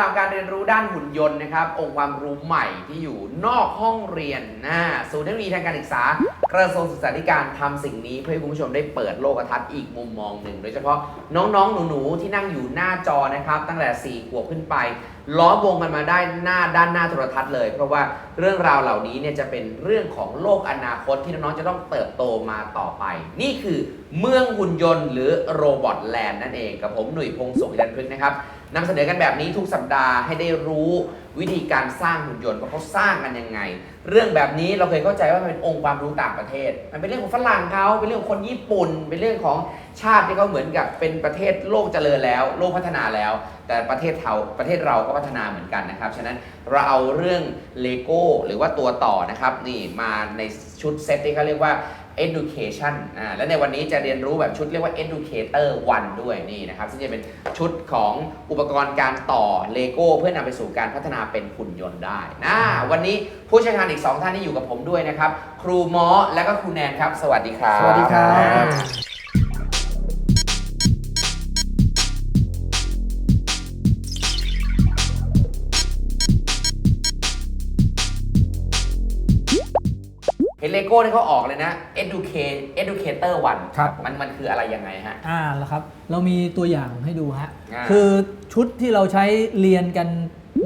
ผู้ชมถึงเวลาของการเรียนรู้ด้านหุ่นยนต์นะครับ องค์ความรู้ใหม่ที่อยู่นอกห้องเรียนนะศูนย์เทคโนโลยีทางการศึกษา กระทรวงศึกษาธิการทำสิ่งนี้ เพื่อให้คุณผู้ชมได้เปิดโลกทัศน์อีกมุมมองหนึ่ง โดยเฉพาะน้องๆ หนูๆ ที่นั่งอยู่หน้าจอนะครับ ตั้งแต่ 4 ขวบขึ้นไป ล้อวงกันมาได้หน้าด้านหน้าโทรทัศน์เลย เพราะว่าเรื่องราวเหล่านี้เนี่ยจะเป็นเรื่องของโลกอนาคตที่น้องๆจะต้องเติบโตมาต่อไป นี่คือเมืองหุ่นยนต์ หรือโรบอทแลนด์นั่นเองกับผมหนุ่ยพงศ์สุขยันพฤกนะครับ นำเสนอกันแบบนี้ทุกสัปดาห์ให้ได้รู้วิธีการสร้างหุ่นยนต์ว่าเขาสร้างกันยังไง เรื่องแบบนี้เราเคยเข้าใจว่ามันเป็นองค์ความรู้ต่างประเทศ มันเป็นเรื่องของฝรั่งเขาเป็นเรื่องของคนญี่ปุ่น เป็นเรื่องของชาติที่เขาเหมือนกับเป็นประเทศโลกเจริญแล้ว โลกพัฒนาแล้ว แต่ประเทศเราประเทศเราก็พัฒนาเหมือนกันนะครับฉะนั้นเราเอาเรื่องเลโก้หรือว่าตัวต่อนะครับนี่มาในชุดเซตที่เขาเรียกว่า education อ่าและในวันนี้จะเรียนรู้แบบชุดเรียกว่า educator 1 ด้วยนี่นะครับ ซึ่งจะเป็นชุดของอุปกรณ์การต่อเลโก้เพื่อนำไปสู่การพัฒนาเป็นหุ่นยนต์ได้นะวันนี้ผู้เชี่ยวชาญอีก 2 ท่านที่อยู่กับผมด้วยนะครับ ครูมอและก็ครูแนนครับ สวัสดีครับ สวัสดีครับ โก้ที่เขาออกเลยนะ educate educator 1ครับมันมันคืออะไรยังไงฮะ อ่าแล้วครับ เรามีตัวอย่างให้ดูฮะ อ่า คือชุดที่เราใช้เรียนกัน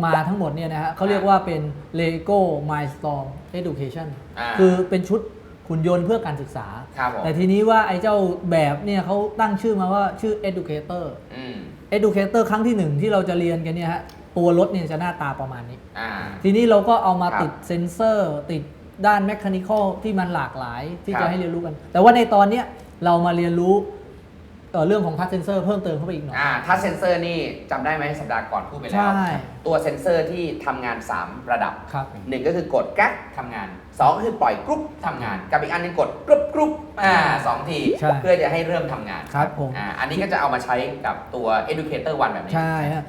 มาทั้งหมดเนี่ยนะฮะเขาเรียกว่าเป็น Lego Milestone Education อ่า คือเป็นชุดหุ่นยนต์เพื่อการศึกษา ครับผม แต่ทีนี้ว่าไอ้เจ้าแบบเนี่ยเขาตั้งชื่อมาว่าชื่อ Educator อืม Educator ครั้งที่หนึ่งที่เราจะเรียนกันเนี่ยฮะ ตัวรถเนี่ยจะหน้าตาประมาณนี้ อ่า ทีนี้เราก็เอามาครับติดเซ็นเซอร์ ติด ด้านแมคานิคอลที่มันหลากหลายที่ครับจะให้เรียนรู้กัน แต่ว่าในตอนเนี้ยเรามาเรียนรู้เอ่อเรื่องของทัชเซนเซอร์เพิ่มเติมเข้าไปอีกหน่อย อ่าถ้าเซนเซอร์นี่จำได้ไหมสัปดาห์ก่อนพูดไปแล้ว ใช่ ตัวเซนเซอร์ที่ทำงาน 3 ระดับ ครับ หนึ่งก็คือกดแก๊กทำงาน2ก็คือปล่อยกรุ๊ปทำงานกับอีกอันหนึงกดกรุ๊ปกรุ๊ปอ่าสองทีใช่เพื่อจะให้เริ่มทำงานครับผม อ่าอันนี้ก็จะเอามาใช้กับตัว educator one แบบนี้ ใช่ฮะ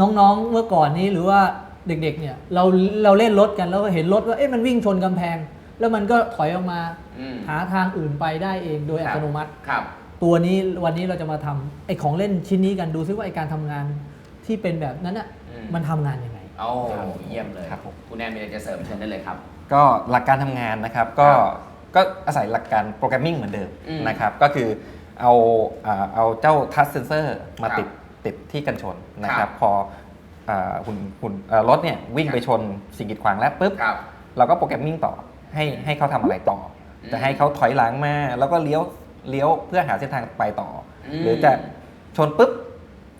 น้องๆเมื่อก่อนนี้หรือว่า เด็กๆเนี่ยเราเราเล่นรถกันแล้วก็เห็นรถว่าเอ๊ะมันวิ่งชนกำแพง แล้วมันก็ถอยออกมาอืมหาทางอื่นไปได้เองโดยอัตโนมัติ ครับ ตัวนี้วันนี้เราจะมาทำไอ้ของเล่นชิ้นนี้กันดูซิว่าไอ้การทำงานที่เป็นแบบนั้นอะอืม มันทำงานยังไง โอ้เยี่ยมเลยครับผมคุณแนนมีอะไรจะเสริมเชิญได้เลยครับ ก็หลักการทำงานนะครับก็ก็อาศัยหลักการโปรแกรมมิ่งเหมือนเดิมอืมนะครับก็คือเอาอ่าเอาเจ้าทัชเซนเซอร์มาครับติดติดที่กันชนนะคครัรับบ พออ่า หุ่นหุ่นเอ่อรถเนี่ยวิ่งครับไปชนสิ่งกีดขวางแล้วปุ๊บครับเราก็โปรแกรมมิ่งต่อให้ให้เขาทำอะไรต่ออมจะให้เขาถอยหลังมาแล้วก็เลี้ยวเลี้ยวเพื่อหาเส้นทางไปต่ออมหรือจะชนปุ๊บ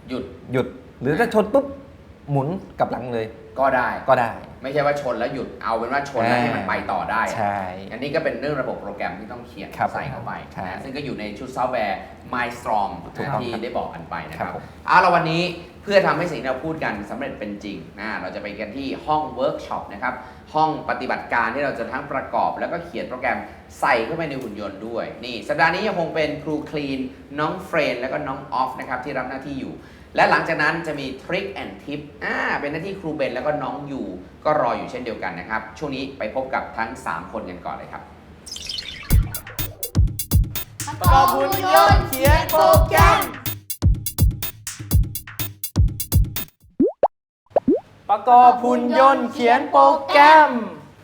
หยุดหยุด หรือจะชนปุ๊บหมุนกลับหลังเลย ก็ได้ก็ได้ ไม่ใช่ว่าชนแล้วหยุดเอาเป็นว่าชนแล้วให้มันไปต่อได้ ใช่ อันนี้ก็เป็นเรื่องระบบโปรแกรมที่ต้องเขียนครับใส่เข้าไปใช่นะซึ่งก็อยู่ในชุดซอฟต์แวร์ MyStorm ถูกต้องที่ครับได้บอกกันไปนะคครัรับบผมเอาละวันนี้เพื่อทำให้สิ่งที่เราพูดกันสำเร็จเป็นจริงนะเราจะไปกันที่ห้องเวิร์กช็อปนะครับห้องปฏิบัติการที่เราจะทั้งประกอบ แล้วก็เขียนโปรแกรมใส่เข้าไปในหุ่นยนต์ด้วยนี่สัปดาห์นี้ยังคงเป็นครูคลีนน้องเฟรน แล้วก็น้องออฟนะครับที่รับหน้าที่อยู่ และหลังจากนั้นจะมีทริคแอนทิปอ่าเป็นหน้าที่ครูเบนแล้วก็น้องยูก็รออยู่เช่นเดียวกันนะครับ ช่วงนี้ไปพบกับทั้ง 3 คนกันก่อนเลยครับประกอบหุ่นยนต์เขียนโปรแกรม ประกอบหุ่นยนต์เขียนโปรแกรม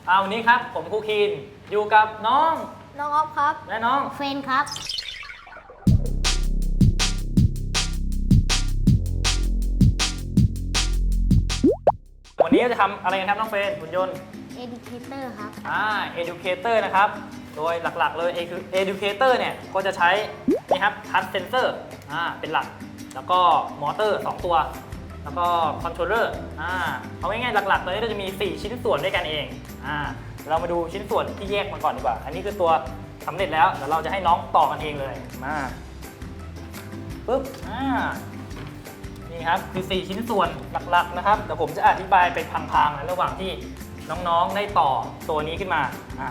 เอาวันนี้ครับ ผมครูคีนอยู่กับน้องน้องออฟครับ และน้อง เฟนครับ วันนี้จะทำอะไรกันครับน้องเฟรนหุ่นยนต์ Educator ครับ อ่า educator นะครับ โดยหลักๆเลยคือ educator เนี่ย ก็จะใช้นี่ครับ touch sensor อ่า เป็นหลัก แล้วก็มอเตอร์ 2 ตัว แล้วก็ controller อ่า เอาง่ายๆหลักๆเลยเราจะมี 4 ชิ้นส่วนด้วยกันเอง อ่า เรามาดูชิ้นส่วนที่แยกมาก่อนดีกว่า อันนี้คือตัวสำเร็จแล้ว เดี๋ยวเราจะให้น้องต่อกันเองเลย มา ปึ๊บ อ่า นี่ครับคือ 4 ชิ้นส่วนหลักๆนะครับเดี๋ยวผมจะอธิบายเป็นพังๆนะระหว่างที่น้องๆได้ต่อตัวนี้ขึ้นมาอะ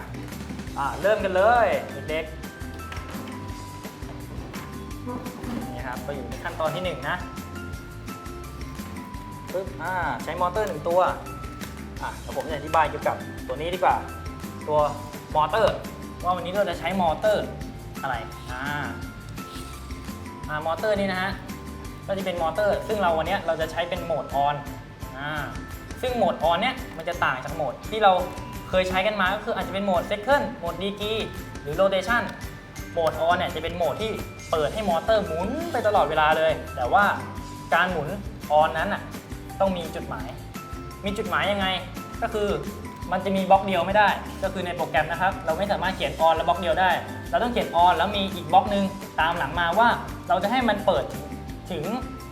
อะเริ่มกันเลยเด็กๆนี่ครับก็อยู่ในขั้นตอนที่ 1 นะปึ๊บอ่าใช้มอเตอร์หนึ่งตัวอะเดี๋ยวผมจะอธิบายเกี่ยวกับตัวนี้ดีกว่า ตัวมอเตอร์ ว่าวันนี้เราจะใช้มอเตอร์อะไรอ่าอ่ามอเตอร์นี่นะฮะ ก็จะเป็นมอเตอร์ ซึ่งเราวันนี้เราจะใช้เป็นโหมดออนอ่าซึ่งโหมดออนเนี้ยมันจะต่างจากโหมดที่เราเคยใช้กันมาก็คืออาจจะเป็นโหมด second โหมด degree หรือ rotation โหมดออนเนี่ยจะเป็นโหมดที่เปิดให้มอเตอร์หมุนไปตลอดเวลาเลย แต่ว่าการหมุนออนนั้นอะต้องมีจุดหมาย มีจุดหมายยังไง ก็คือมันจะมีบล็อกเดียวไม่ได้ ก็คือในโปรแกรมนะครับ เราไม่สามารถเขียนออนแล้วบล็อกเดียวได้ เราต้องเขียนออนแล้วมีอีกบล็อกหนึ่งตามหลังมาว่า เราจะให้มันเปิด ถึง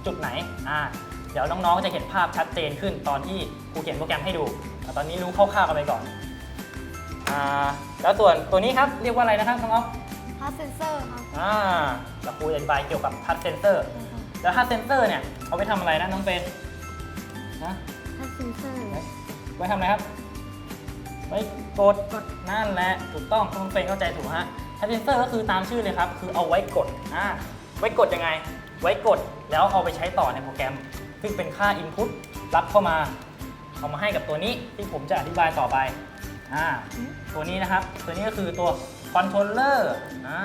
จุดไหนอ่าเดี๋ยวน้องๆจะเห็นภาพชัดเจนขึ้นตอนที่ครูเขียนโปรแกรมให้ดูแต่ตอนนี้รู้คร่าวๆกันไปก่อนอ่าแล้วส่วนตัวนี้ครับเรียกว่าอะไรนะครับน้องอ๊อฟ Touch Sensor ครับอ่าแล้วครูจะอธิบายเกี่ยวกับทัชเซนเซอร์แล้วทัชเซนเซอร์เนี่ยเอาไปทำอะไรนะน้องเฟรนนะ Touch Sensor ไว้ทำอะไรครับไว้กดกดนั่นแหละถูกต้องต้องเป็นเข้าใจถูกฮะทัชเซนเซอร์ก็คือตามชื่อเลยครับคือเอาไว้กดอ่าไว้กดยังไง ไว้กดแล้วเอาไปใช้ต่อในโปรแกรม ซึ่งเป็นค่า Input รับเข้ามา เอามาให้กับตัวนี้ที่ผมจะอธิบายต่อไปอ่าตัวนี้นะครับ ตัวนี้ก็คือตัวคอนโทรลเลอร์อ่า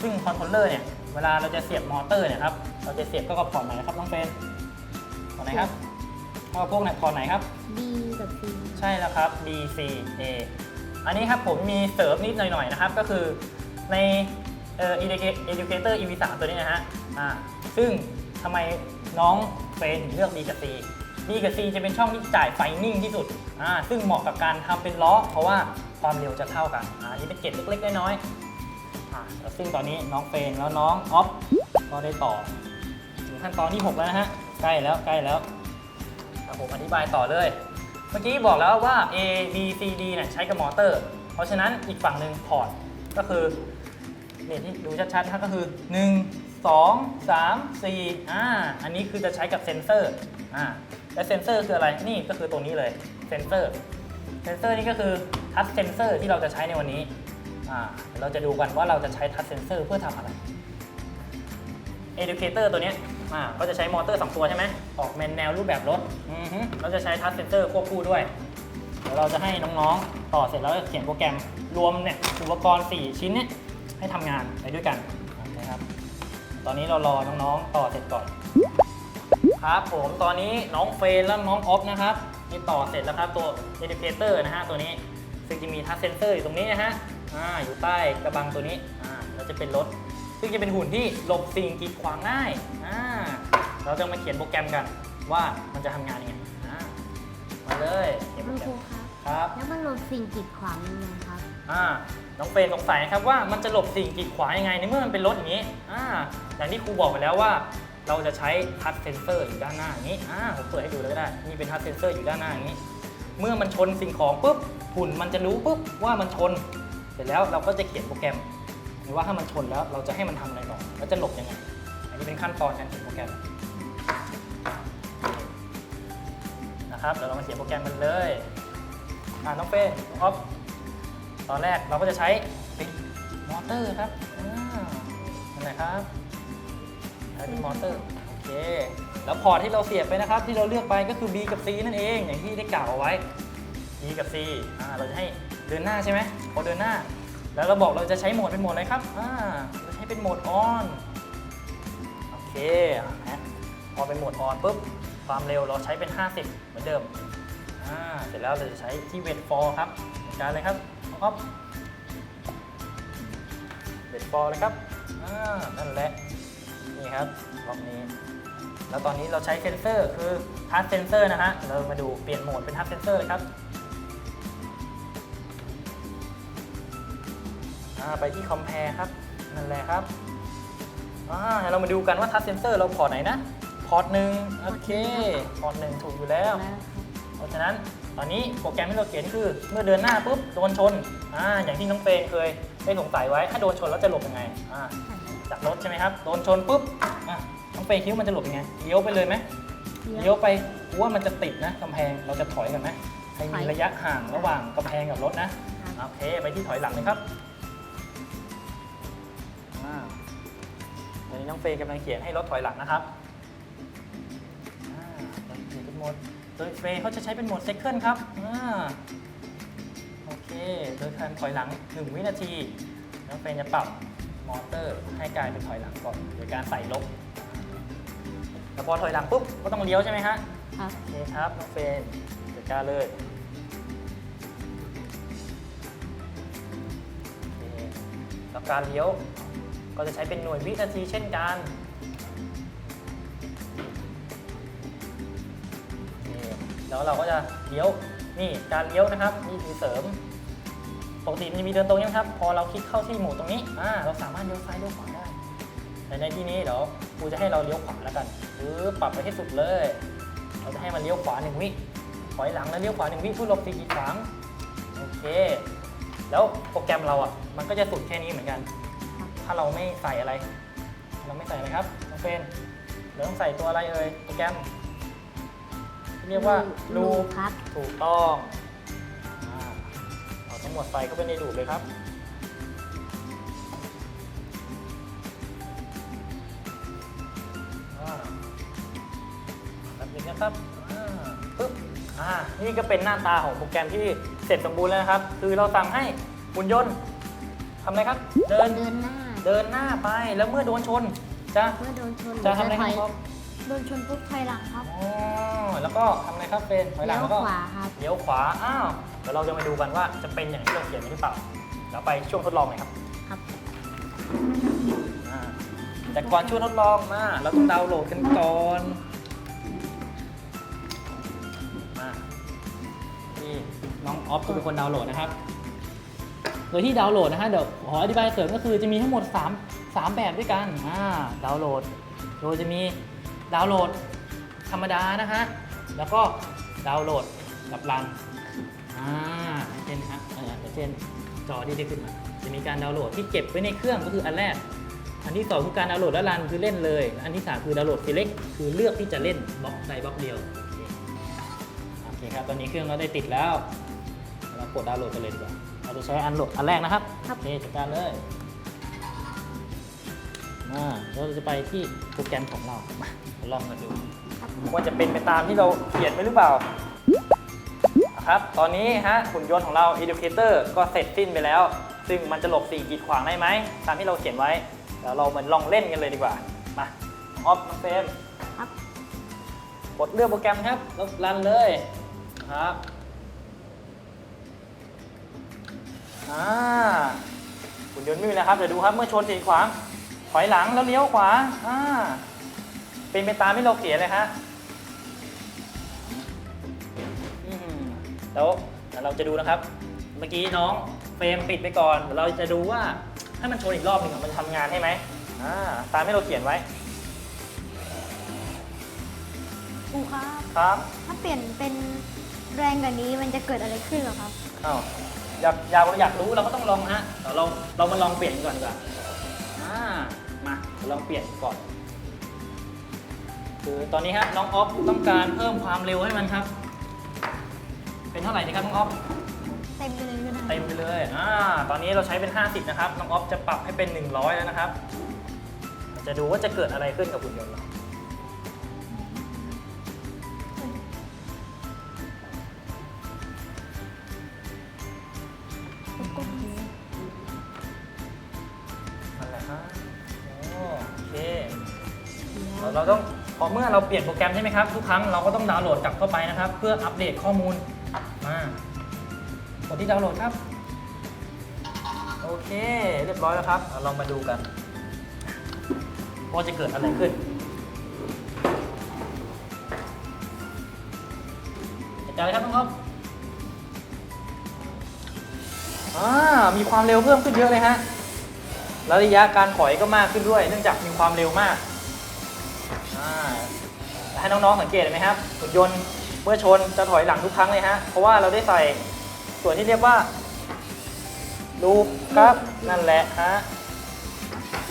ซึ่งคอนโทรลเลอร์เนี่ย เวลาเราจะเสียบมอเตอร์เนี่ยครับ เราจะเสียบก็กับพอร์ตไหนนะครับน้องเฟรนพอร์ตไหนครับก็พวกไหนพอร์ตไหนครับ B กับ C ใช่แล้วครับ D C A อันนี้ครับผมมีเสริมนิดหน่อยๆนะครับ ก็คือใน เอ่อ Educator EV 3 ตัวนี้นะฮะอ่าซึ่งทำไมน้องเฟรนถึงเลือก B กับ C B กับ C จะเป็นช่องที่จ่ายไฟนิ่งที่สุดอ่าซึ่งเหมาะกับการทำเป็นล้อ เพราะว่าความเร็วจะเท่ากันอ่าอันนี่เป็นเกร็ดเล็กๆน้อยๆอ่าซึ่งตอนนี้น้องเฟรนแล้วน้องออฟก็ได้ต่อถึงขั้นตอนที่ 6 แล้วนะฮะใกล้แล้วใกล้แล้วอะผมอธิบายต่อเลย เมื่อกี้บอกแล้วว่า A B C D เนี่ยใช้กับมอเตอร์ เพราะฉะนั้นอีกฝั่งหนึ่งพอร์ตก็คือ เนี่ยที่ดูชัดๆก็คือ 1 2 3 4อ่าอันนี้คือจะใช้กับเซนเซอร์อ่าและเซนเซอร์คืออะไรนี่ก็คือตัวนี้เลยเซนเซอร์เซนเซอร์นี่ก็คือทัชเซนเซอร์ที่เราจะใช้ในวันนี้อ่าเราจะดูกันว่าเราจะใช้ทัชเซนเซอร์เพื่อทำอะไร Educator ตัวนี้อ่าก็จะใช้มอเตอร์2ตัวใช่ไหมออกเป็นแนวรูปแบบรถอือฮึเราจะใช้ทัชเซนเซอร์ควบคู่ด้วยเดี๋ยวเราจะให้น้องๆ ต่อเสร็จแล้วเขียนโปรแกรมรวมเนี่ยอุปกรณ์ 4 ชิ้นเนี่ย ให้ทำงานไปด้วยกันนะครับ ตอนนี้เรารอน้องๆต่อเสร็จก่อน ครับผมตอนนี้น้องเฟรนและน้องออฟนะครับนี่ต่อเสร็จแล้วครับตัว Educator นะฮะตัวนี้ซึ่งจะมีทัชเซนเซอร์อยู่ตรงนี้นะฮะอ่าอยู่ใต้กระบังตัวนี้อ่าแล้วจะเป็นรถ ซึ่งจะเป็นหุ่นที่หลบสิ่งกีดขวางง่ายอ่าเราจะมาเขียนโปรแกรมกันว่ามันจะทำงานยังไงอ่ามาเลยเขียนโปคุรณแกรครูมครับ ครับ แล้วมันลดสิ่งกีดขวางยังไงครับ อ่า น้องเฟรนสงสัยครับว่ามันจะหลบสิ่งกีดขวางยังไงในเมื่อมันเป็นรถอย่างนี้อ่าอย่างที่ครูบอกไปแล้วว่า เราจะใช้ทัชเซนเซอร์อยู่ด้านหน้าอย่างนี้อ่าผมเปิดให้ดูเลยก็ได้นี่เป็นทัชเซนเซอร์อยู่ด้านหน้าอย่างนี้ เมื่อมันชนสิ่งของปุ๊บหุ่นมันจะรู้ปุ๊บว่ามันชน เสร็จแล้วเราก็จะเขียนโปรแกรมหรือว่าถ้ามันชนแล้วเราจะให้มันทำอะไรต่อแล้วจะหลบยังไง อันนี้เป็นขั้นตอนการเขียนโปรแกรมนะครับเดี๋ยวเรามาเขียนโปรแกรมกันเลยอ่าน้องเป้น้องออฟ ตอนแรกเราก็จะใช้ป็นมอเตอร์ครับนั่นแหละครับใช้เป็นมอเตอร์โอเคแล้วพอร์ตที่เราเสียบไปนะครับ ที่เราเลือกไปก็คือ B กับ C นั่นเอง อย่างที่ได้กล่าวเอาไว้ B กับ C อ่าเราจะให้เดินหน้าใช่ไหมพอเดินหน้า แล้วเราบอกเราจะใช้โหมดเป็นโหมดอะไรครับอ่าเราใช้เป็นโหมดออนโอเคอะพอเป็นโหมดออนปุ๊บความเร็วเราใช้เป็น 50 เหมือนเดิมอ่าเสร็จแล้วเราจะใช้ที่เวทฟอร์ครับการเลยครับ น้องอ๊อฟเวทฟอร์เลยครับอ่านั่นแหละ นี่ครับรอบนี้ แล้วตอนนี้เราใช้เซนเซอร์คือทัชเซนเซอร์นะฮะ เรามาดูเปลี่ยนโหมดเป็นทัชเซนเซอร์เลยครับอ่าไปที่คอมเพลครับ นั่นแหละครับอ่าเรามาดูกันว่าทัชเซนเซอร์เราพอร์ตไหนนะ พอร์ตหนึ่งโอเค พอร์ตหนึ่งถูกอยู่แล้ว เพราะฉะนั้น ตอนนี้โปรแกรมที่เราเขียนคือเมื่อเดินหน้าปุ๊บโดนชนอ่าอย่างที่น้องเฟย์เคยได้สงสัยไว้ถ้าโดนชนแล้วจะหลบยังไงอ่าจากรถใช่ไหมครับโดนชนปุ๊บอะน้องเฟย์คิดว่ามันจะหลบยังไงเลี้ยวไปเลยไหมเลี้ยวไปกูว่ามันจะติดนะกำแพงเราจะถอยกันไหมให้มีระยะห่างระหว่างกำแพงกับรถนะโอเคไปที่ถอยหลังเลยครับอ่าตอนนี้น้องเฟย์กำลังเขียนให้รถถอยหลังนะครับอ่าเราเขียนเป็นโหมดโด ยเฟย์เขาจะใช้เป็นโหมด second ครับอ่าโอเค โดยการถอยหลัง 1 วินาที แล้วเฟย์จะปรับมอเตอร์ให้กลายเป็นถอยหลังก่อน โดยการใส่ลบแล้วพอถอยหลังปุ๊บก็ต้องเลี้ยวใช่ไหมฮะครับโอเคครับน้องเฟย์จัดการเลยโอเคแล้วการเลี้ยวก็จะใช้เป็นหน่วยวินาทีเช่นกัน แล้วเราก็จะเลี้ยวนี่การเลี้ยวนะครับนี่คือเสริมปกติมันจะมีเดินตรงใช่ไหมครับ พอเราคลิกเข้าที่หมดตรงนี้อ่าเราสามารถเลี้ยวซ้ายเลี้ยวขวาได้แต่ในที่นี้เดี๋ยวครูจะให้เราเลี้ยวขวาแล้วกันหรือปรับไปให้สุดเลย เราจะให้มันเลี้ยวขวาหนึ่งวิถอยหลังแล้วเลี้ยวขวาหนึ่งวิพื่อหลบสี่กีดขวางโอเค แล้วโปรแกรมเราอะมันก็จะสุดแค่นี้เหมือนกัน ถ้าเราไม่ใส่อะไร เราไม่ใส่อะไรครับน้องเฟนเราต้องใส่ตัวอะไรเอ่ยโปรแกรม ที่เรียกว่าลูลูครับ ถูกต้องอ่าเอาทั้งหมดใส่เข้าไปในดูดเลยครับ อ่าแบบนี้นะครับอ่าปึ๊บอ่านี่ก็เป็นหน้าตาของโปรแกรมที่เสร็จสมบูรณ์แล้วนะครับ คือเราสั่งให้หุ่นยนต์ทำอะไรครับ เดินเดินหน้าเดินหน้าไปแล้วเมื่อโดนชนจะ เมื่อโดนชนจะทำอะไรคถรัอบยครับ โดนชนปุ๊บถอยหลังครับ อ๋อแล้วก็ทำอะไรครับเฟรนถอยหลัเลี้งยวแล้วก็ขวาครับ เลี้ยวขวา อ้าว เดี๋ยวเราจะมาดูกันว่าจะเป็นอย่างที่เราเขียนไว้หรือเปล่าเดี๋ยวไปช่วงทดลองหน่อยครับครับ อ่าแต่ก่อนช่วงทดลองมาเราต้องดาวน์โหลดกันก่อนมาที่น้องออฟจะเป็นคนดาวน์โหลดนะครับ โดยที่ดาวน์โหลดนะฮะเดี๋ยวขออธิบายเสริมก็คือจะมีทั้งหมด 3 3 แบบด้วยกันอ่าดาวน์โหลด โดยจะมี ดาวน์โหลดธรรมดานะฮะ แล้วก็ดาวน์โหลดกับรัน อ่าเช่นฮะเออเช่นจอที่ได้ขึ้นมา จะมีการดาวน์โหลดที่เก็บไว้ในเครื่องก็คืออันแรก อันที่สองคือการดาวน์โหลดและรันคือเล่นเลย อันที่สามคือดาวน์โหลด select คือเลือกที่จะเล่นบล็อกใดบล็อกเดียว โอเคโอเคครับ ตอนนี้เครื่องเราได้ติดแล้ว เรากดดาวน์โหลดกันเลยดีกว่า เราจะใช้อันโหลดอันแรกนะครับครับโอเคจัดการเลยอ่าแล้วเราจะไปที่โปรแกรมของเรามา ลองกันดูว่าจะเป็นไปตามที่เราเขียนไว้หรือเปล่าครับ ตอนนี้ฮะหุ่นยนต์ของเรา Educator ก็เสร็จสิ้นไปแล้ว ซึ่งมันจะหลบ4กีดขวางได้ไหม ตามที่เราเขียนไว้ แล้วเรามาลองเล่นกันเลยดีกว่า มาออฟน้องเฟรมครับกดเลือกโปรแกรมครับ แล้วรันเลยครับอ่าหุ่นยนต์ไม่มีนะครับ เดี๋ยวดูครับ เมื่อชนสีขวางถอยหลังแล้วเลี้ยวขวาอ่า เป็นไปตามที่เราเขียนเลยฮะอืมแล้วเดี๋ยวเราจะดูนะครับ เมื่อกี้น้องเฟรมปิดไปก่อนเดี๋ยวเราจะดูว่าถ้ามันชนอีกรอบหนึ่งอะมันจะทำงานให้ไหมอ่าตามที่เราเขียนไว้ครูครับ ครับ ถ้าเปลี่ยนเป็นแรงกว่านี้มันจะเกิดอะไรขึ้นเหรอครับอ้าวอยากอยากอยากรู้เราก็ต้องลองฮะเดี๋ยวเราเรามาลองเปลี่ยนก่อนดีกว่าอ่ามาเดี๋ยวลองเปลี่ยนก่อน คือตอนนี้ครับน้องออฟต้องการเพิ่มความเร็วให้มันครับ เป็นเท่าไหร่ดีครับน้องออฟเต็มไปเลยก็ได้เต็มไปเลยอ่าตอนนี้เราใช้เป็น 50 นะครับ น้องออฟจะปรับให้เป็น 100 แล้วนะครับ จะดูว่าจะเกิดอะไรขึ้นกับหุ่นยนต์เรา เราเราต้องพออเมื่อเราเปลี่ยนโปรแกรมใช่ไหมครับ ทุกครั้งเราก็ต้องดาวน์โหลดกลับเข้าไปนะครับ เพื่ออัปเดตข้อมูลมากดที่ดาวน์โหลดครับ โอเค เรียบร้อยแล้วครับเราลองมาดูกันว่าจะเกิดอะไรขึ้นจัดการเลยครับน้องครับอ่ามีความเร็วเพิ่มขึ้นเยอะเลยฮะแล้วระยะการถอยก็มากขึ้นด้วย เนื่องจากมีความเร็วมากอ่า ให้น้องๆสังเกตเห็นไหมครับหุ่นยนต์เมื่อชนจะถอยหลังทุกครั้งเลยฮะเพราะว่าเราได้ใส่ส่วนที่เรียกว่าลูปครับนั่นแหละฮะ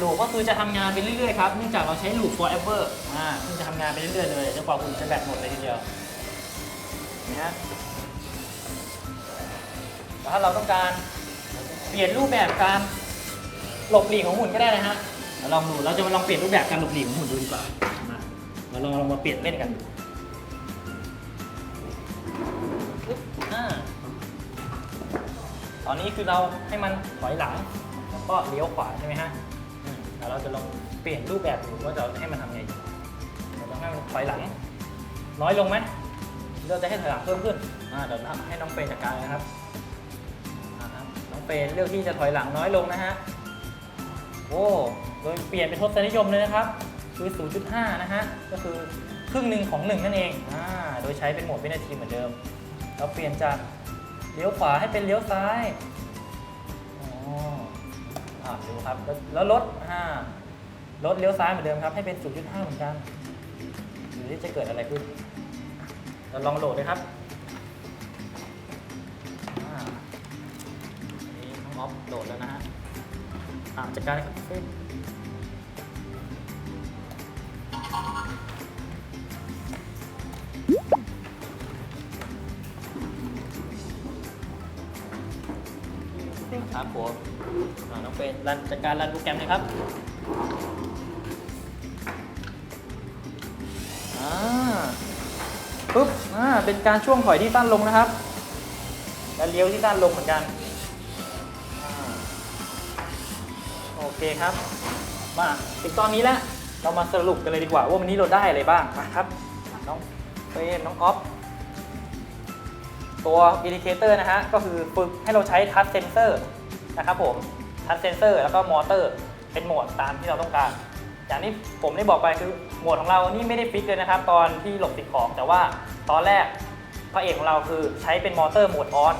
ลูปก็คือจะทำงานไปเรื่อยๆครับเนื่องจากเราใช้ลูป forever อ่าซึ่งจะทำงานไปเรื่อยๆเลยจนกว่าหุ่นจะแบตหมดเลยทีเดียวเห็นไหมฮะแต่ถ้าเราต้องการเปลี่ยนรูปแบบการหลบหลีกของหุ่นก็ได้นะฮะเราลองดูเราจะมาลองเปลี่ยนรูปแบบการหลบหลีกของหุ่นดูดีกว่ามาเรา ลองลองมาเปลี่ยนเล่นกันปึ๊บอ่าตอนนี้คือเราให้มันถอยหลังแล้วก็เลี้ยวขวาใช่ไหมฮะแล้วเราจะลองเปลี่ยนรูปแบบดูว่าจะให้มันทำไงดีเราต้องให้มันถอยหลัง น้อยลงไหมหรือเราจะให้ถอยหลังเพิ่มขึ้นอ่าเดี๋ยวให้น้องเฟย์จัดการนะครับอ่าครับน้องเฟย์เลือกที่จะถอยหลังน้อยลงนะฮะโอ้โดยเปลี่ยนเป็นทศนิยมเลยนะครับ คือ 0.5 นะฮะ ก็คือครึ่งหนึ่งของ 1 นั่นเองอ่าโดยใช้เป็นโหมดวินาทีเหมือนเดิม เราเปลี่ยนจากเลี้ยวขวาให้เป็นเลี้ยวซ้ายอ๋ออ่าดูครับ แล้วลดอ่าลดเลี้ยวซ้ายเหมือนเดิมครับ ให้เป็น 0.5 เหมือนกันหรือจะเกิดอะไรขึ้น เราลองโหลดเลยครับอ่าอันนี้น้องออฟโหลดแล้วนะฮะอ่าจัดการเลยครับ ครับผมน้องเฟรมรันจัดการรันโปรแกรมเลยครับอ่าปุ๊บอ่าเป็นการช่วงถอยที่สั้นลงนะครับ และเลี้ยวที่สั้นลงเหมือนกันอโอเคครับ มาถึงตอนนี้แล้ว เรามาสรุปกันเลยดีกว่าว่าวันนี้เราได้อะไรบ้างมาครับ น้องเฟรมน้องออฟตัวอินดิเคเตอร์นะฮะ ก็คือฝึกให้เราใช้ทัชเซนเซอร์ นะครับผมทัชเซนเซอร์แล้วก็มอเตอร์เป็นโหมดตามที่เราต้องการ อย่างที่ผมได้บอกไปคือโหมดของเรานี่ไม่ได้ฟิกเลยนะครับ ตอนที่หลบสิ่งของ แต่ว่าตอนแรกพระเอกของเราคือใช้เป็นมอเตอร์โหมดออน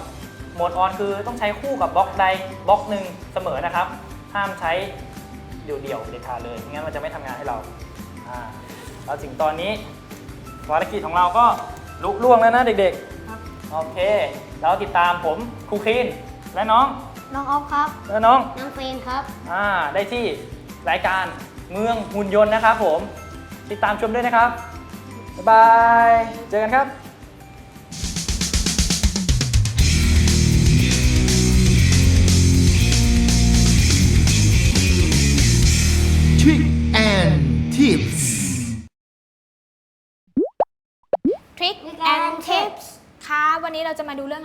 โหมดออนคือต้องใช้คู่กับบล็อกใดบล็อกหนึ่งเสมอนะครับ ห้ามใช้เดี่ยวๆเด็ดขาดเลยไม่งั้นมันจะไม่ทำงานให้เราอ่าแล้วถึงตอนนี้ภารกิจของเราก็ลุล่วงแล้วนะเด็กๆโอเคแล้วติดตามผมครูคลีนและน้อง น้องออฟครับ และน้อง น้องเฟรนครับ อ่า ได้ที่รายการเมืองหุ่นยนต์นะครับผม ติดตามชมด้วยนะครับ บ๊ายบาย เจอกันครับ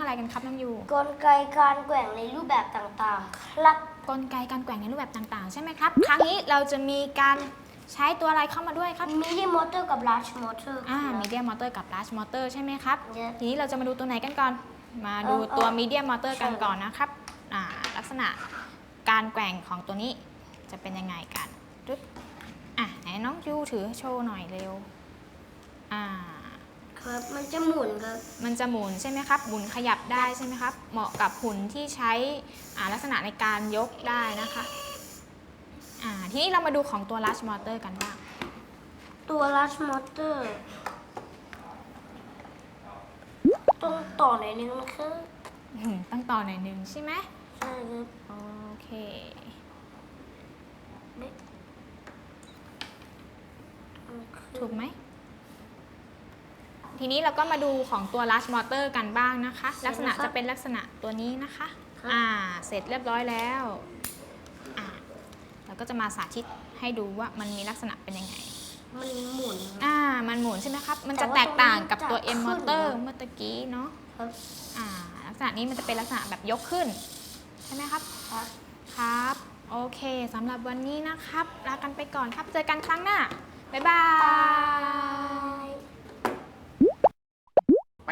องอะไรกันครับน้องยูกลไกการแกว่งในรูปแบบต่างๆ ครับ กลไกการแกว่งในรูปแบบต่างๆ ใช่ไหมครับ ครั้งนี้เราจะมีการใช้ตัวอะไรเข้ามาด้วยครับ มีที่มอเตอร์กับ large motor อ่า มีเดียมอเตอร์กับ large motor ใช่ไหมครับ Yes ทีนี้เราจะมาดูตัวไหนกันก่อน มาดูเออเออตัวมีเดียมอเตอร์กันใช่ ก่อนนะครับ อ่า ลักษณะการแกว่งของตัวนี้จะเป็นยังไงกันดึ๊บอะไหนน้องยูถือโชว์หน่อยเร็ว อ่า ครับ มันจะหมุนครับ มันจะหมุนใช่ไหมครับ หมุนขยับได้ใช่ไหมครับ เหมาะกับหุ่นที่ใช้อ่าลักษณะในการยกได้นะคะอ่าทีนี้เรามาดูของตัว large motor กันบ้าง ตัว large motor ต้องต่อหน่อยนึงนะครับอืมต้องต่อหน่อยหนึ่งใช่ไหมใช่ครับโอเคถูกไหม ทีนี้เราก็มาดูของตัว large motor กันบ้างนะคะ ลักษณะจะเป็นลักษณะตัวนี้นะคะอ่า เสร็จเรียบร้อยแล้วอ่าเราก็จะมาสาธิตให้ดูว่ามันมีลักษณะเป็นยังไง มันหมุนอ่า มันหมุนใช่ไหมครับ มันแต่จะว่าแตกต่างกับตรงนี้ตัวจะ M ขึ้น motor นะ เมื่อตะกี้เนาะ ครับอ่า ลักษณะนี้มันจะเป็นลักษณะแบบยกขึ้น ใช่ไหมครับ ครับ ครับ โอเคสำหรับวันนี้นะครับ ลากันไปก่อนครับ เจอกันครั้งหน้า บ๊ายบาย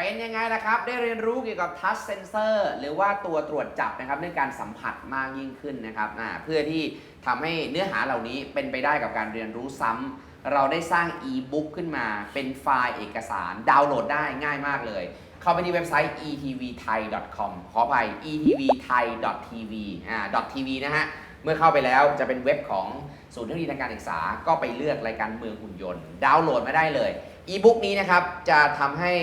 เป็นยังไงล่ะครับ ได้เรียนรู้เกี่ยวกับ touch sensor หรือว่าตัวตรวจจับนะครับเรื่องการสัมผัสมากยิ่งขึ้นนะครับเพื่อที่ทำให้เนื้อหาเหล่านี้เป็นไปได้กับการเรียนรู้ซ้ำเราได้สร้าง e-book ขึ้นมาเป็นไฟล์เอกสาร ดาวน์โหลดได้ง่ายมากเลย เข้าไปที่เว็บไซต์ etvthai.com ขออภัย etvthai.tv อ่า .tv นะฮะเมื่อเข้าไปแล้วจะเป็นเว็บของศูนย์เทคโนโลยีทางการศึกษา ก็ไปเลือกรายการเมืองหุ่นยนต์ ดาวน์โหลดมาได้เลยอีบุ๊กนี้นะครับจะทำให้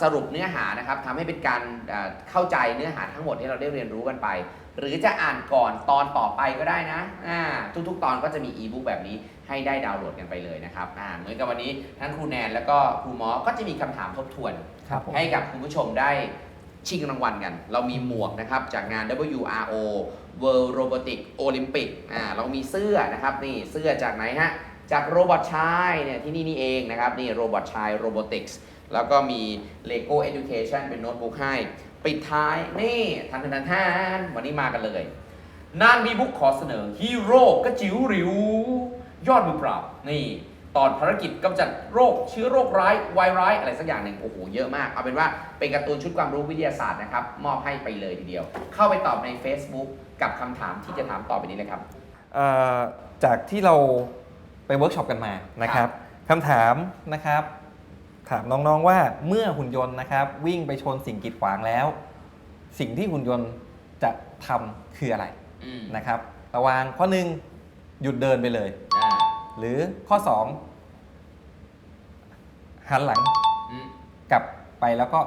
สรุปเนื้อหานะครับทำให้เป็นการอ่าเข้าใจเนื้อหาทั้งหมดที่เราได้เรียนรู้กันไป หรือจะอ่านก่อนตอนต่อไปก็ได้นะอ่าทุกๆ ตอนก็จะมีอีบุ๊กแบบนี้ให้ได้ดาวน์โหลดกันไปเลยนะครับอ่าเหมือนกับวันนี้ทั้งครูแนนแล้วก็ครูหมอก็จะมีคำถามทบทวนครับผมให้กับคุณผู้ชมได้ชิงรางวัลกัน เรามีหมวกนะครับจากงาน WRO World Robotic Olympic อ่าเรามีเสื้อนะครับนี่เสื้อจากไหนฮะจากโรบอทชายเนี่ยที่นี่นี่เองนะครับนี่โรบอทชาย Robotics แล้วก็มี Lego Education เป็นโน้ตบุ๊กให้ ปิดท้ายนี่ทันทันทันทันวันนี้มากันเลยนานมีบุ๊กขอเสนอฮีโร่กระจิ๋วหริว ยอดมือปราบนี่ตอนภารกิจกำจัดโรคเชื้อโรคร้ายไวร้ายอะไรสักอย่างหนึ่งโอ้โหเยอะมาก เอาเป็นว่าเป็นการ์ตูนชุดความรู้วิทยาศาสตร์นะครับ มอบให้ไปเลยทีเดียว เข้าไปตอบใน Facebook กับคำถามที่จะถามต่อไปนี้เลยครับ เอ่อจากที่เราไปเวิร์กช็อปกันมานะครับคำถามนะครับ ถามน้องๆว่าเมื่อหุ่นยนต์นะครับ วิ่งไปชนสิ่งกีดขวางแล้ว สิ่งที่หุ่นยนต์จะทำคืออะไรอืมนะครับ ระหว่างข้อหนึ่งหยุดเดินไปเลย อ่าหรือข้อ2หันหลังอืมกลับไปแล้วก็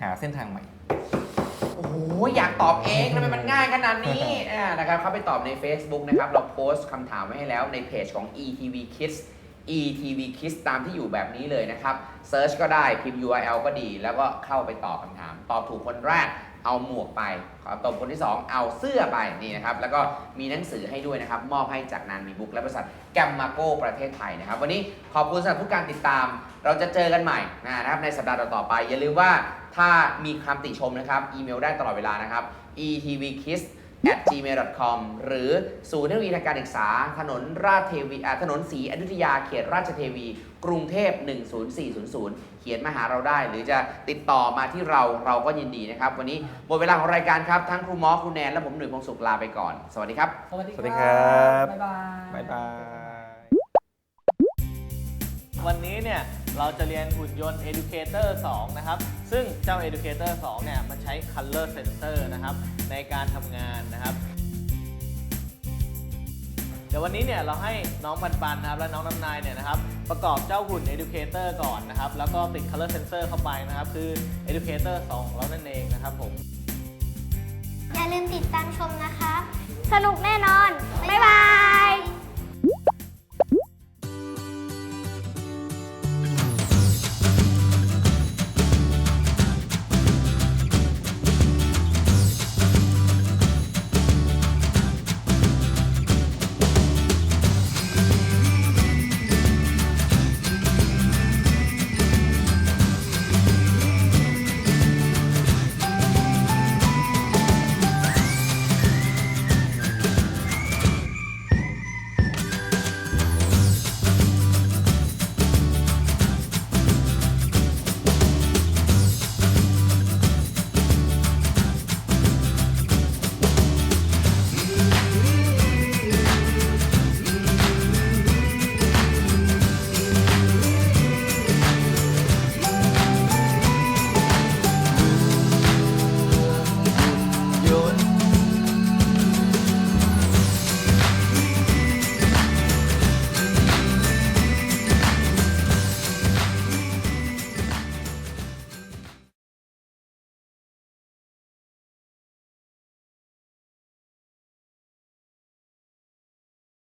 หาเส้นทางใหม่ โอ้โห อยากตอบเองทำไมมันง่ายขนาดนี้ อ่านะครับเข้าไปตอบใน Facebook นะครับ เราโพสต์คำถามไว้ให้แล้วในเพจของ ETV Kids ETV Kids ตามที่อยู่แบบนี้เลยนะครับเซิร์ชก็ได้พิมพ์ URL ก็ดี แล้วก็เข้าไปตอบคำถาม ตอบถูกคนแรกเอาหมวกไปขอตอบคนที่ 2 เอาเสื้อไปนี่นะครับ แล้วก็มีหนังสือให้ด้วยนะครับ มอบให้จากนานมีบุ๊กและบริษัทแกมมาโกประเทศไทยนะครับ วันนี้ขอบคุณสำหรับทุกการติดตาม เราจะเจอกันใหม่นะครับในสัปดาห์ต่อๆไป อย่าลืมว่าถ้ามีคำติชมนะครับ อีเมลได้ตลอดเวลานะครับ etvkiss at gmail.com หรือศูนย์เทคโนโลยีทางการศึกษา ถนนราชเทวีอ่าถนนศรีอยุธยาเขตราชเทวี กรุงเทพ 10400 เขียนมาหาเราได้ หรือจะติดต่อมาที่เราเราก็ยินดีนะครับ วันนี้หมดเวลาของรายการครับ ทั้งครูหมอครูแนน และผมหนุ่ยพงศ์สุขลาไปก่อน สวัสดีครับ สวัสดีสวัสดีครับ บ๊ายบาย บ๊ายบาย วันนี้เนี่ย เราจะเรียนหุ่นยนต์ Educator 2 นะครับ ซึ่งเจ้า Educator 2 เนี่ย มันใช้ Color Sensor นะครับ ในการทำงานนะครับ เดี๋ยววันนี้เนี่ย เราให้น้องปันปันนะครับ และน้องน้ำนายเนี่ยนะครับ ประกอบเจ้าหุ่น Educator ก่อนนะครับ แล้วก็ติด Color Sensor เข้าไปนะครับ คือ Educator 2ของเรานั่นเองนะครับผม อย่าลืมติดตามชมนะครับสนุกแน่นอน บ๊ายบาย